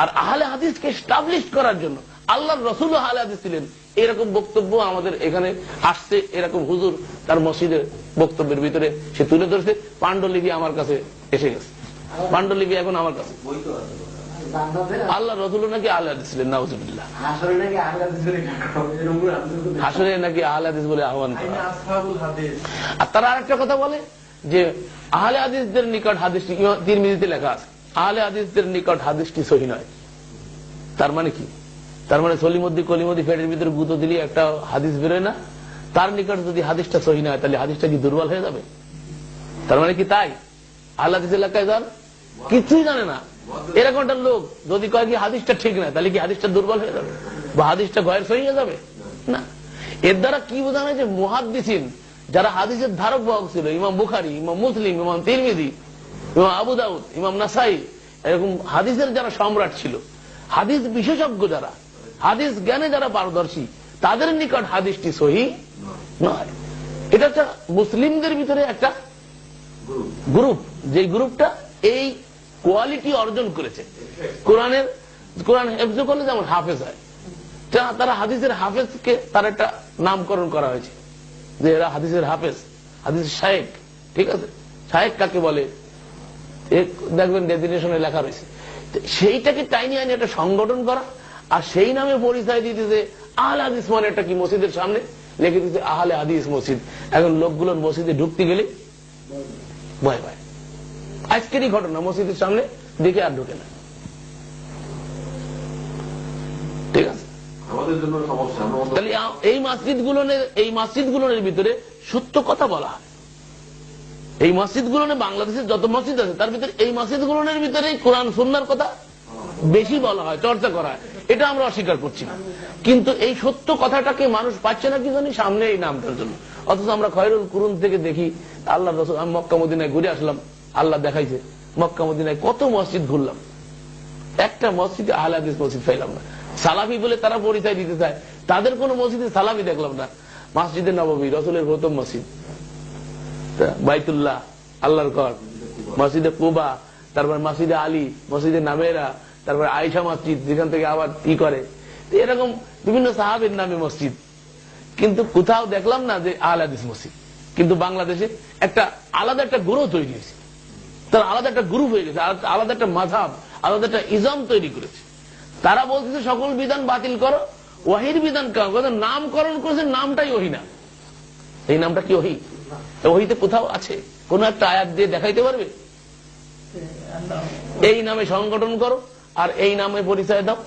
আর আহলে হাদিসকে স্টাবলিশ করার জন্য আল্লাহর রসুল আহলে হাদিস ছিলেন। এরকম বক্তব্য আমাদের এখানে আসছে এরকম হুজুর তার মসজিদের বক্তব্যের ভিতরে সে তুলে ধরেছে পাণ্ডুলিপি আমার কাছে এসে গেছে। পাণ্ডুলিপি এখন আমার কাছে। আল্লাহ রসুল নাকি আহলে হাদিস ছিলেন নাউজুবিল্লাহ। হাসরে নাকি আহলে হাদিস বলে আহ্বান করা। হাদিস। আর তারা আরেকটা কথা বলে যে আহলে হাদিসদের নিকট হাদিসটি তিন মিনিটে লেখা আছে। আহলে হাদিসদের নিকট হাদিসটি সহি নয়। তার মানে কি? তার মানে সলিমদ্দি কলিমদ্দি ফেটের ভিতরে গুঁতো দিলে একটা হাদিস বেরোয় না? তার নিকট যদি হাদিসটা সহি নয় তাহলে হাদিসটা কি দুর্বল হয়ে যাবে? তার মানে কি তাই? আহলে হাদিস এলাকায় যান? কিছুই জানে না। এরকম লোক যদি কয় কি হাদিসটা ঠিক না, তাহলে কি হাদিসটা দুর্বল হয়ে যাবে? বা হাদিসটা গয়ের সহি হয়ে যাবে? না। এর দ্বারা কি বোঝানো যে মুহাদ্দিসিন, যারা হাদিসের ধারক বাহক ছিল, ইমাম বুখারি, ইমাম মুসলিম, ইমাম তিরমিদি ইমাম আবু দাউদ, ইমাম নাসাই, এরকম হাদিসের যারা সম্রাট ছিল, হাদিস বিশেষজ্ঞ যারা, হাদিস জ্ঞানে যারা পারদর্শী, তাদের নিকট হাদিসটি সহি নয়। এটা একটা মুসলিমদের ভিতরে একটা গ্রুপ যে গ্রুপটা এই কোয়ালিটি অর্জন করেছে। কোরআনের, কোরআন হেফজ করলে যেমন হাফেজ হয় তারা হাদিসের হাফেজকে তার একটা নামকরণ করা হয়েছে, যে এরা হাদিসের হাফেজ হাদিস শায়েক, ঠিক আছে? শায়েক কাকে বলে? দেখবেন ডেফিনেশনে লেখা রয়েছে। সেইটাকে টাইনি আইনে একটা সংগঠন করা আর সেই নামে পরিচয় দিতে যে আহলে হাদিস মানে একটা কি মসজিদের সামনে? লিখে দিতে আহলে হাদিস মসজিদ। এখন লোকগুলোর মসজিদে ঢুকতে গেলে ভয় ভয় আজকেরই ঘটনা মসজিদের সামনে দেখে আর ঢুকে না। ঠিক আছে? এই মসজিদ এই মসজিদ ভিতরে সত্য কথা বলা হয়। এই মসজিদ বাংলাদেশের যত মসজিদ আছে, তার ভিতরে এই মসজিদ ভিতরে কোরআন, সুন্নার কথা বেশি বলা হয়, চর্চা করা হয়। এটা আমরা অস্বীকার করছি না। কিন্তু এই সত্য কথাটাকে মানুষ পাচ্ছে না কি জানি, সামনে এই নামটার জন্য। অথচ আমরা খয়রুল কুরুন থেকে দেখি আল্লাহ রসুল, আমি মক্কা মদিনায় ঘুরে আসলাম, আল্লাহ দেখাইছে, মক্কা মদিনায় কত মসজিদ ঘুরলাম। একটা মসজিদে আহলাদিস মসজিদ পাইলাম না। সালাফি বলে তারা পরিচয় দিতে চায়। তাদের কোন মসজিদে সালাফি দেখলাম না। মসজিদে নবমী, রসুলের প্রথম মসজিদ। বাইতুল্লাহ, আল্লাহর ঘর। মসজিদে কুবা, তারপর মসজিদে আলী, মসজিদে নামেরা, তারপর আয়সা মসজিদ, যেখান থেকে আবার কি করে। এরকম বিভিন্ন সাহাবের নামে মসজিদ। কিন্তু কোথাও দেখলাম না যে আহলাদিস মসজিদ। কিন্তু বাংলাদেশে একটা আলাদা একটা গ্রহ তৈরি হয়েছে। তার আলাদা একটা গ্রুপ হয়ে গেছে, আলাদা- একটা মাধাব আলাদা একটা ইজম তৈরি করেছে। তারা বলতেছে, সকল বিধান বাতিল করো, ওয়াহির বিধান কারও। নামকরণ করেছে, নামটাই ওহি না। এই নামটা কি ওহি? ওহিতে কোথাও আছে? কোন একটা আয়াত দিয়ে দেখাইতে পারবে? এই নামে সংগঠন করো আর এই নামে পরিচয় দাও।